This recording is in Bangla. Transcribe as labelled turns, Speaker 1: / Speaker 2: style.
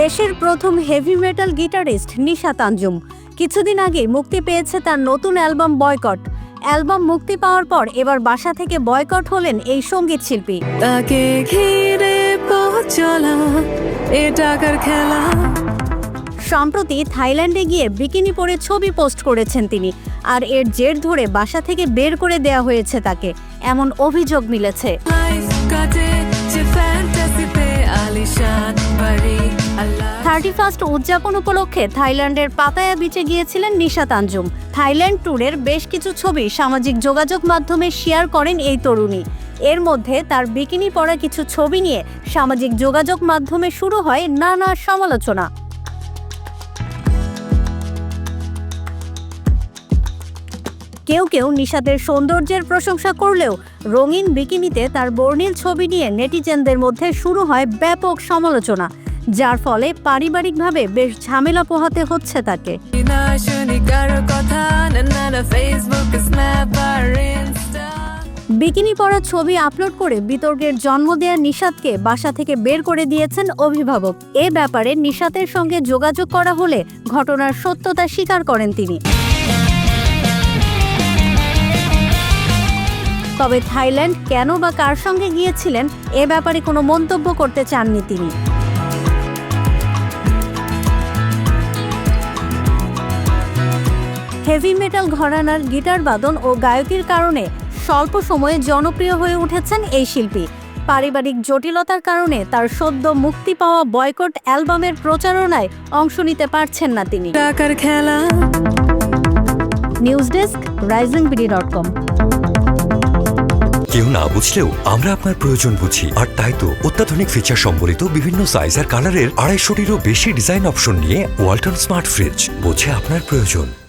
Speaker 1: দেশের প্রথম heavy metal guitarist Nisha Tanjum. কিছুদিন আগে মুক্তি পেয়েছে তার নতুন অ্যালবাম বয়কট। অ্যালবাম মুক্তি পাওয়ার পর এবার বাসা থেকে বয়কট হলেন এই সংগীত শিল্পী।
Speaker 2: তাকে ঘিরে চলা এ টাকার খেলা।
Speaker 1: সম্প্রতি থাইল্যান্ডে গিয়ে বিকিনি পরে ছবি পোস্ট করেছেন তিনি আর এর জের ধরে বাসা থেকে বের করে দেয়া হয়েছে তাকে। এমন অভিযোগ মিলেছে। থার্টি ফার্স্ট উদযাপন উপলক্ষে থাইল্যান্ডের পাতায়া বিচে গিয়েছিলেন নিশা তানজুম। থাইল্যান্ড ট্যুরের বেশ কিছু ছবি সামাজিক যোগাযোগ মাধ্যমে শেয়ার করেন এই তরুণী। এর মধ্যে তার বিকিনি পরা কিছু ছবি নিয়ে সামাজিক যোগাযোগ মাধ্যমে শুরু হয় নানা সমালোচনা। কেউ কেউ নিশাদের সৌন্দর্যের প্রশংসা করলেও রঙিন বিকিনিতে তার বর্ণিল ছবি নিয়ে নেটিজেনদের মধ্যে শুরু হয় ব্যাপক সমালোচনা। যার ফলে পারিবারিকভাবে বেশ ঝামেলা পোহাতে হচ্ছে তাকে। বিকিনি পরা ছবি আপলোড করে বিতর্কের জন্ম দেয়া নিষাদকে বাসা থেকে বের করে দিয়েছেন অভিভাবক। এ ব্যাপারে নিষাদের সঙ্গে যোগাযোগ করা হলে ঘটনার সত্যতা স্বীকার করেন তিনি। তবে থাইল্যান্ড কেন বা কার সঙ্গে গিয়েছিলেন এ ব্যাপারে কোনো মন্তব্য করতে চাননি তিনি। হেভি মেটাল ঘরানার গিটার বাদন ও গায়কির কারণে স্বল্প সময়ে জনপ্রিয় হয়ে উঠেছেন এই শিল্পী। পারিবারিক জটিলতার কারণে তার সদ্য মুক্তি পাওয়া বয়কট অ্যালবামের প্রচারণায় অংশ নিতে পারছেন না তিনি।
Speaker 2: টাকার খেলা।
Speaker 1: News desk rising BD dot com.
Speaker 3: কেউ না বুঝলেও আমরা আপনার প্রয়োজন বুঝি। আর তাই তো অত্যাধুনিক ফিচার সম্বলিত বিভিন্ন সাইজ আর কালারের আড়াইশোটিরও বেশি ডিজাইন অপশন নিয়ে ওয়ালটন স্মার্ট ফ্রিজ বোঝে আপনার প্রয়োজন।